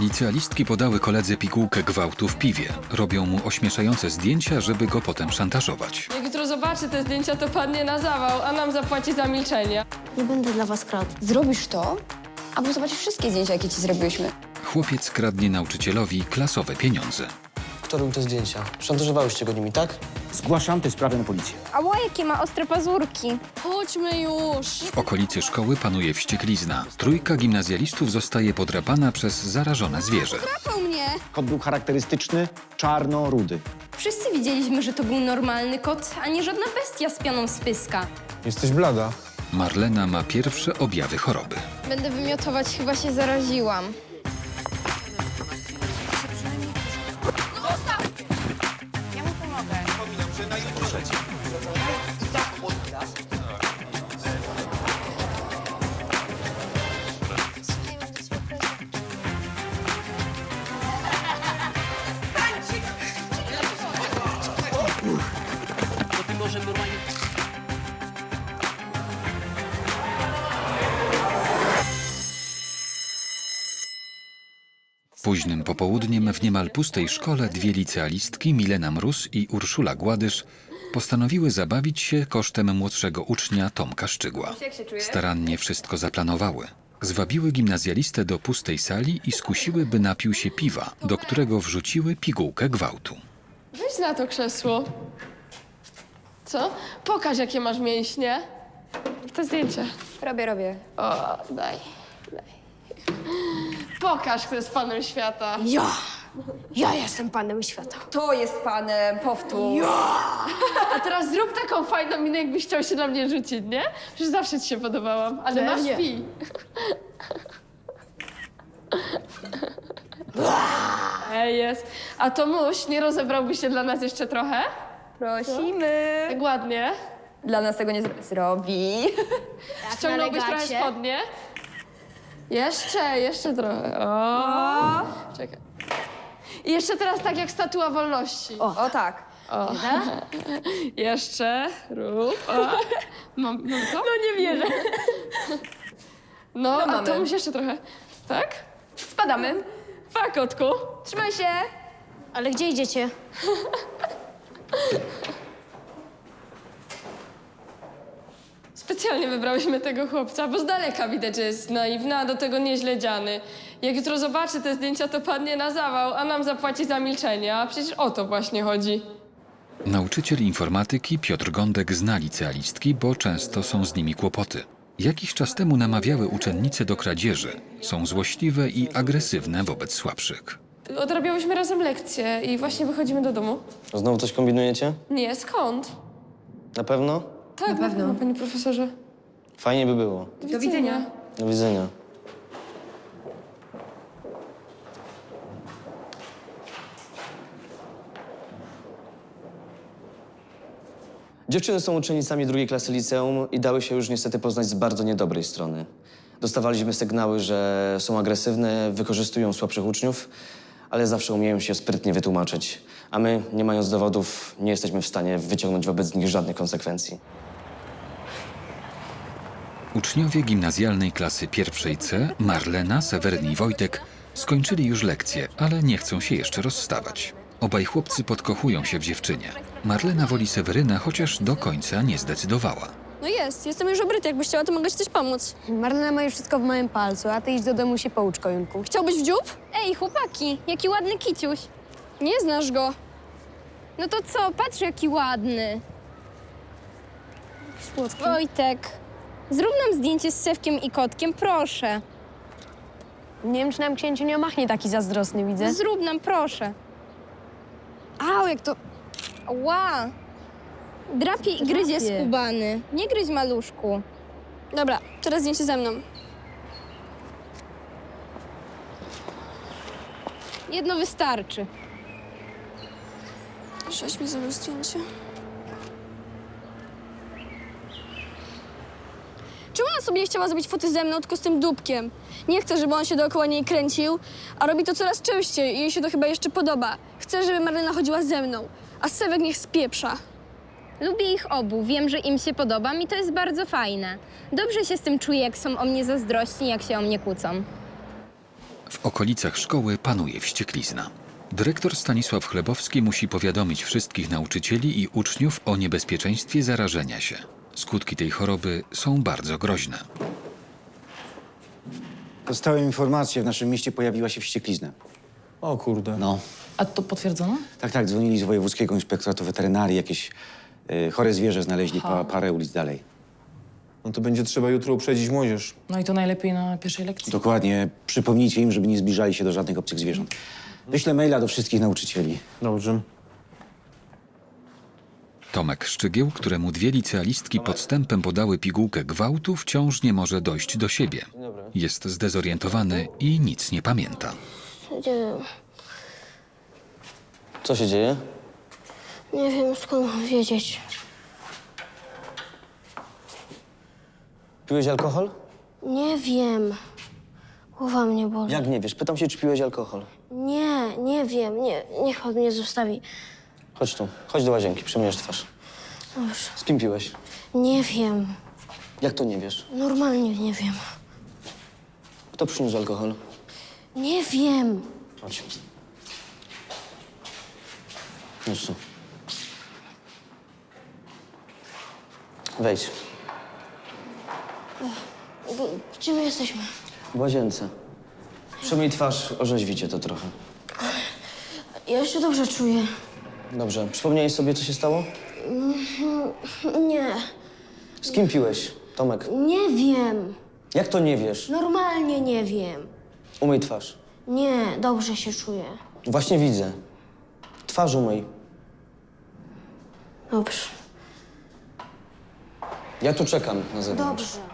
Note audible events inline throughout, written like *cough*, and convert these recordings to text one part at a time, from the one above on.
Licealistki podały koledze pigułkę gwałtu w piwie. Robią mu ośmieszające zdjęcia, żeby go potem szantażować. Jak jutro zobaczy te zdjęcia, to padnie na zawał, a nam zapłaci za milczenie. Nie będę dla was kradł. Zrobisz to, albo zobaczysz wszystkie zdjęcia, jakie ci zrobiłyśmy. Chłopiec kradnie nauczycielowi klasowe pieniądze. Kto robił te zdjęcia? Szantażowałyście go nimi, tak? Zgłaszam tę sprawę na policję. Ała, jakie ma ostre pazurki. Chodźmy już. W okolicy szkoły panuje wścieklizna. Trójka gimnazjalistów zostaje podrapana przez zarażone zwierzę. Papał mnie. Kot był charakterystyczny, czarno-rudy. Wszyscy widzieliśmy, że to był normalny kot, a nie żadna bestia z pianą z pyska. Jesteś blada. Marlena ma pierwsze objawy choroby. Będę wymiotować, chyba się zaraziłam. Późnym popołudniem w niemal pustej szkole dwie licealistki, Milena Mróz i Urszula Gładysz, postanowiły zabawić się kosztem młodszego ucznia Tomka Szczygła. Starannie wszystko zaplanowały. Zwabiły gimnazjalistę do pustej sali i skusiły, by napił się piwa, do którego wrzuciły pigułkę gwałtu. Weź na to krzesło. Co? Pokaż, jakie masz mięśnie. To zdjęcie. Robię, robię. O, daj, daj. Pokaż, kto jest panem świata. Ja! Ja jestem panem świata. To jest panem, powtórz. A teraz zrób taką fajną minę, jakbyś chciał się na mnie rzucić, nie? Przecież zawsze ci się podobałam, ale masz Pewnie. pi. Ej, jest. A Tomuś, nie rozebrałby się dla nas jeszcze trochę? Prosimy. Tak ładnie. Dla nas tego nie zro- zrobi. Ściągnąłbyś trochę spodnie? Jeszcze, jeszcze trochę. O. Czekaj. I jeszcze teraz tak jak statua wolności. O, tak. *laughs* Jeszcze, rób. O. Mam, mam to? No nie wierzę. No, a mamy. to musi jeszcze trochę. Tak? Spadamy. Pa, kotku. Trzymaj się. Ale gdzie idziecie? *laughs* Specjalnie wybrałyśmy tego chłopca, bo z daleka widać, że jest naiwny, a do tego nieźle dziany. Jak jutro zobaczy te zdjęcia, to padnie na zawał, a nam zapłaci za milczenie, a przecież o to właśnie chodzi. Nauczyciel informatyki Piotr Gądek zna licealistki, bo często są z nimi kłopoty. Jakiś czas temu namawiały uczennice do kradzieży. Są złośliwe i agresywne wobec słabszych. Odrabiałyśmy razem lekcje i właśnie wychodzimy do domu. Znowu coś kombinujecie? Nie, skąd? Na pewno? Tak, na pewno, panie profesorze. Fajnie by było. Do widzenia. Do widzenia. Dziewczyny są uczennicami drugiej klasy liceum i dały się już niestety poznać z bardzo niedobrej strony. Dostawaliśmy sygnały, że są agresywne, wykorzystują słabszych uczniów, ale zawsze umieją się sprytnie wytłumaczyć. A my, nie mając dowodów, nie jesteśmy w stanie wyciągnąć wobec nich żadnych konsekwencji. Uczniowie gimnazjalnej klasy pierwszej C, Marlena, Seweryn i Wojtek, skończyli już lekcje, ale nie chcą się jeszcze rozstawać. Obaj chłopcy podkochują się w dziewczynie. Marlena woli Seweryna, chociaż do końca nie zdecydowała. No jest, jestem już obryty. Jakbyś chciała, to mogę ci coś pomóc. Marlena ma już wszystko w małym palcu, a ty idź do domu się poucz, kojunku. Chciałbyś w dziób? Ej, chłopaki, jaki ładny kiciuś. Nie znasz go. No to co, patrz jaki ładny. Słodki. Wojtek, zrób nam zdjęcie z Sewkiem i kotkiem, proszę. Nie wiem, czy nam księciu nie omachnie taki zazdrosny, widzę. Zrób nam, proszę. Au, jak to... Ła! Drapie i gryzie Drapie. skubany. Nie gryź maluszku. Dobra, teraz zdjęcie ze mną. Jedno wystarczy. Sześć mi zrobił zdjęcie. Czemu ona sobie nie chciała zrobić foty ze mną, tylko z tym dupkiem? Nie chcę, żeby on się dookoła niej kręcił, a robi to coraz częściej i jej się to chyba jeszcze podoba. Chcę, żeby Marlena chodziła ze mną, a Sewek niech spieprza. Lubię ich obu, wiem, że im się podobam i to jest bardzo fajne. Dobrze się z tym czuję, jak są o mnie zazdrośni, jak się o mnie kłócą. W okolicach szkoły panuje wścieklizna. Dyrektor Stanisław Chlebowski musi powiadomić wszystkich nauczycieli i uczniów o niebezpieczeństwie zarażenia się. Skutki tej choroby są bardzo groźne. Dostałem informację, w naszym mieście pojawiła się wścieklizna. O kurde. No. A to potwierdzono? Tak, tak, dzwonili z Wojewódzkiego Inspektoratu Weterynarii, jakieś y, chore zwierzę znaleźli pa, parę ulic dalej. No to będzie trzeba jutro uprzedzić młodzież. No i to najlepiej na pierwszej lekcji. Dokładnie, przypomnijcie im, żeby nie zbliżali się do żadnych obcych zwierząt. Wyślę maila do wszystkich nauczycieli. Dobrze. Tomek Szczygieł, któremu dwie licealistki podstępem podały pigułkę gwałtu, wciąż nie może dojść do siebie. Jest zdezorientowany i nic nie pamięta. Nie, Co się dzieje? Nie wiem skąd mam wiedzieć. Piłeś alkohol? Nie wiem. Głowa mnie boli. Jak nie wiesz? Pytam się, czy piłeś alkohol. Nie, nie wiem. Nie, niech pan mnie zostawi. Chodź tu, chodź do łazienki, przemierz twarz. Dobrze. Z kim piłeś? Nie wiem. Jak to nie wiesz? Normalnie nie wiem. Kto przyniósł alkohol? Nie wiem. Chodź. Chodź tu. Wejdź. Gdzie my jesteśmy? W łazience. Przemyj twarz, orzeźwicie to trochę. Ja się dobrze czuję. Dobrze. Przypomniałeś sobie, co się stało? Nie, Z kim piłeś, Tomek? nie wiem. Jak to nie wiesz? Normalnie nie wiem. Umyj twarz. Nie, dobrze się czuję. Właśnie widzę. Twarz umyj. Dobrze. Ja tu czekam na zewnątrz. Dobrze.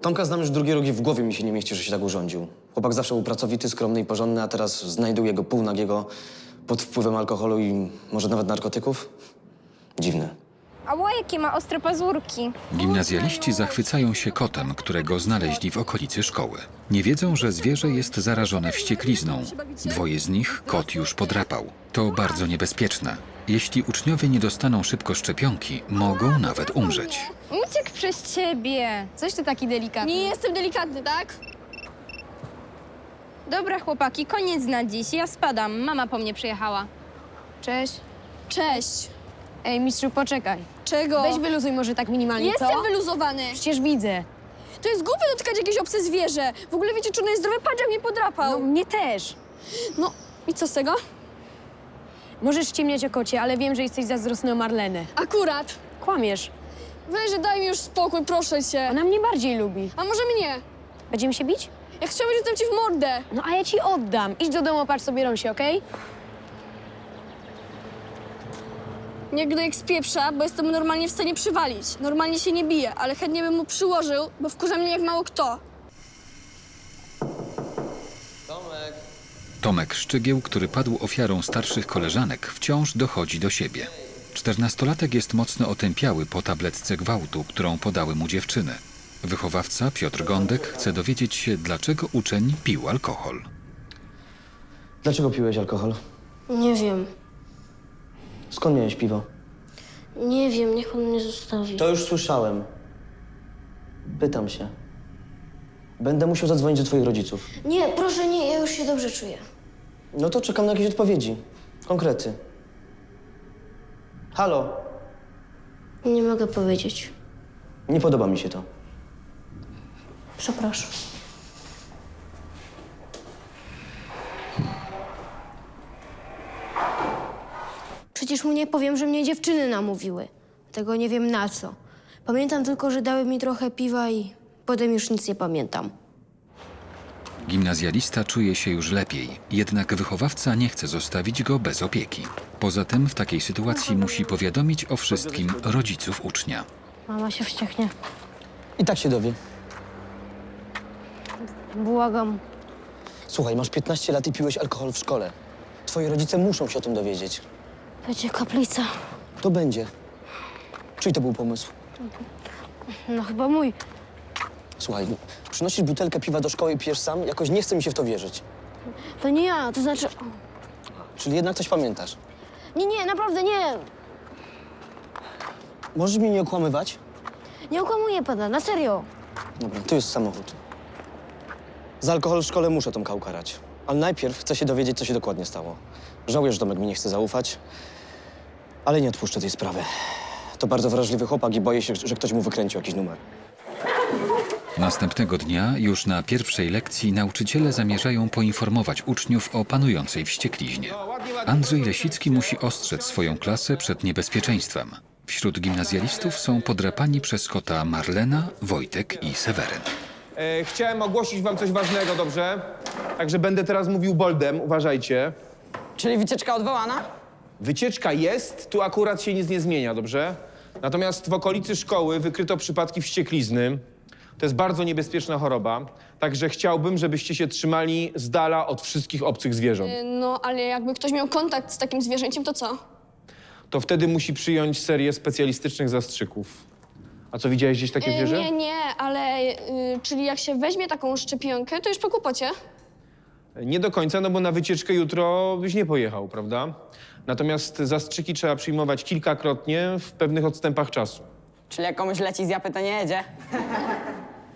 Tomka znam już drugi rok i w głowie mi się nie mieści, że się tak urządził. Chłopak zawsze był pracowity, skromny i porządny, a teraz znajduję go półnagiego pod wpływem alkoholu i może nawet narkotyków? Dziwne. A jakie ma ostre pazurki. Gimnazjaliści zachwycają się kotem, którego znaleźli w okolicy szkoły. Nie wiedzą, że zwierzę jest zarażone wścieklizną. Dwoje z nich kot już podrapał. To bardzo niebezpieczne. Jeśli uczniowie nie dostaną szybko szczepionki, mogą nawet umrzeć. Uciekł przez ciebie. Coś ty taki delikatny. Nie jestem delikatny, tak? Dobra, chłopaki, koniec na dziś. Ja spadam. Mama po mnie przyjechała. Cześć. Cześć. Ej, mistrzu, poczekaj. Czego? Weź wyluzuj może tak minimalnie, Jestem co? wyluzowany. Przecież widzę. To jest głupie dotykać jakieś obce zwierzę. W ogóle wiecie, czy ono jest zdrowe? Patrz, jak mnie No, podrapał. mnie też. No, i co z tego? Możesz ściemniać o kocie, ale wiem, że jesteś zazdrosny o Marlenę. Akurat. Kłamiesz. Weź, daj mi już spokój, proszę cię. Ona mnie bardziej lubi. A może mnie? Będziemy się bić? Jak chciałbyś, to ci w mordę. No a ja ci oddam. Idź do domu, patrz sobie rąsie, okej? Nie gdy jak spieprza, bo jestem normalnie w stanie przywalić. Normalnie się nie bije, ale chętnie bym mu przyłożył, bo wkurza mnie jak mało kto. Tomek. Tomek Szczygieł, który padł ofiarą starszych koleżanek, wciąż dochodzi do siebie. Czternastolatek jest mocno otępiały po tabletce gwałtu, którą podały mu dziewczyny. Wychowawca Piotr Gądek chce dowiedzieć się, dlaczego uczeń pił alkohol. Dlaczego piłeś alkohol? Nie wiem. Skąd miałeś piwo? Nie wiem, niech on mnie zostawi. To już słyszałem. Pytam się. Będę musiał zadzwonić do twoich rodziców. Nie, proszę nie, ja już się dobrze czuję. No to czekam na jakieś odpowiedzi. Konkrety. Halo? Nie mogę powiedzieć. Nie podoba mi się to. Przepraszam. Przecież mu nie powiem, że mnie dziewczyny namówiły. Tego nie wiem na co. Pamiętam tylko, że dały mi trochę piwa i potem już nic nie pamiętam. Gimnazjalista czuje się już lepiej, jednak wychowawca nie chce zostawić go bez opieki. Poza tym w takiej sytuacji musi powiadomić o wszystkim rodziców ucznia. Mama się wścieknie. I tak się dowie. Błagam. Słuchaj, masz 15 lat i piłeś alkohol w szkole. Twoi rodzice muszą się o tym dowiedzieć. Będzie kaplica. To będzie. Czyj to był pomysł? No chyba mój. Słuchaj, przynosisz butelkę piwa do szkoły i pijesz sam? Jakoś nie chce mi się w to wierzyć. To nie ja, to znaczy... Czyli jednak coś pamiętasz. Nie, nie, naprawdę nie. Możesz mnie nie okłamywać? Nie okłamuję pana, na serio. Dobra, tu jest samochód. Za alkohol w szkole muszę Tomka ukarać. Ale najpierw chcę się dowiedzieć, co się dokładnie stało. Żałuję, że Tomek mi nie chce zaufać, ale nie odpuszczę tej sprawy. To bardzo wrażliwy chłopak i boję się, że ktoś mu wykręcił jakiś numer. Następnego dnia, już na pierwszej lekcji, nauczyciele zamierzają poinformować uczniów o panującej wściekliźnie. Andrzej Lesicki musi ostrzec swoją klasę przed niebezpieczeństwem. Wśród gimnazjalistów są podrapani przez kota Marlena, Wojtek i Seweryn. E, chciałem ogłosić wam coś ważnego, dobrze? Także będę teraz mówił boldem, uważajcie. Czyli wycieczka odwołana? Wycieczka jest, tu akurat się nic nie zmienia, dobrze? Natomiast w okolicy szkoły wykryto przypadki wścieklizny. To jest bardzo niebezpieczna choroba, także chciałbym, żebyście się trzymali z dala od wszystkich obcych zwierząt. No, ale jakby ktoś miał kontakt z takim zwierzęciem, to co? To wtedy musi przyjąć serię specjalistycznych zastrzyków. A co, widziałeś gdzieś takie E, zwierzę? nie, nie, ale y, czyli jak się weźmie taką szczepionkę, to już po kłopocie. Nie do końca, no bo na wycieczkę jutro byś nie pojechał, prawda? Natomiast zastrzyki trzeba przyjmować kilkakrotnie w pewnych odstępach czasu. Czyli jak komuś leci z japy, to nie jedzie. *laughs*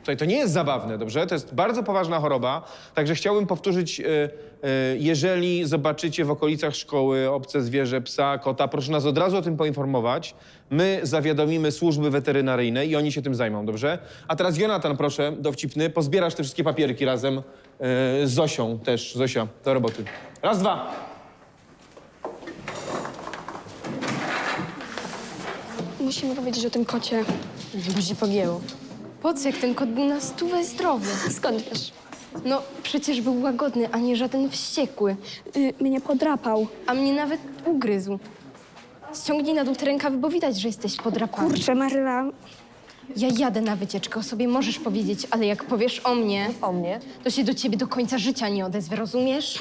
Tutaj to nie jest zabawne, dobrze? To jest bardzo poważna choroba, także chciałbym powtórzyć, e, e, jeżeli zobaczycie w okolicach szkoły obce zwierzę, psa, kota, proszę nas od razu o tym poinformować. My zawiadomimy służby weterynaryjne i oni się tym zajmą, dobrze? A teraz Jonatan, proszę, dowcipny, pozbierasz te wszystkie papierki razem e, z Zosią też. Zosia, do roboty. Raz, dwa. Musimy powiedzieć o tym kocie. Buzi pogięło. Po co, jak ten kot był na stówę zdrowy? Skąd wiesz? No, przecież był łagodny, a nie żaden wściekły. Y, mnie podrapał. A mnie nawet ugryzł. Ściągnij na dół te rękawy, bo widać, że jesteś podrapany. Kurczę, Maryla. Ja jadę na wycieczkę, o sobie możesz powiedzieć, ale jak powiesz o mnie, O mnie? to się do ciebie do końca życia nie odezwę, rozumiesz?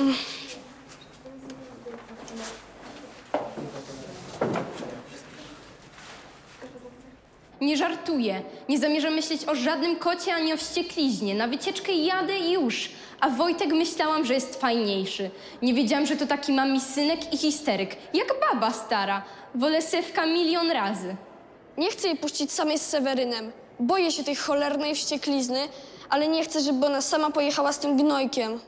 Nie żartuję. Nie zamierzam myśleć o żadnym kocie ani o wściekliźnie. Na wycieczkę jadę i już. A Wojtek myślałam, że jest fajniejszy. Nie wiedziałam, że to taki mami synek i histeryk. Jak baba stara. Wolę Sewka milion razy. Nie chcę jej puścić samej z Sewerynem. Boję się tej cholernej wścieklizny, ale nie chcę, żeby ona sama pojechała z tym gnojkiem.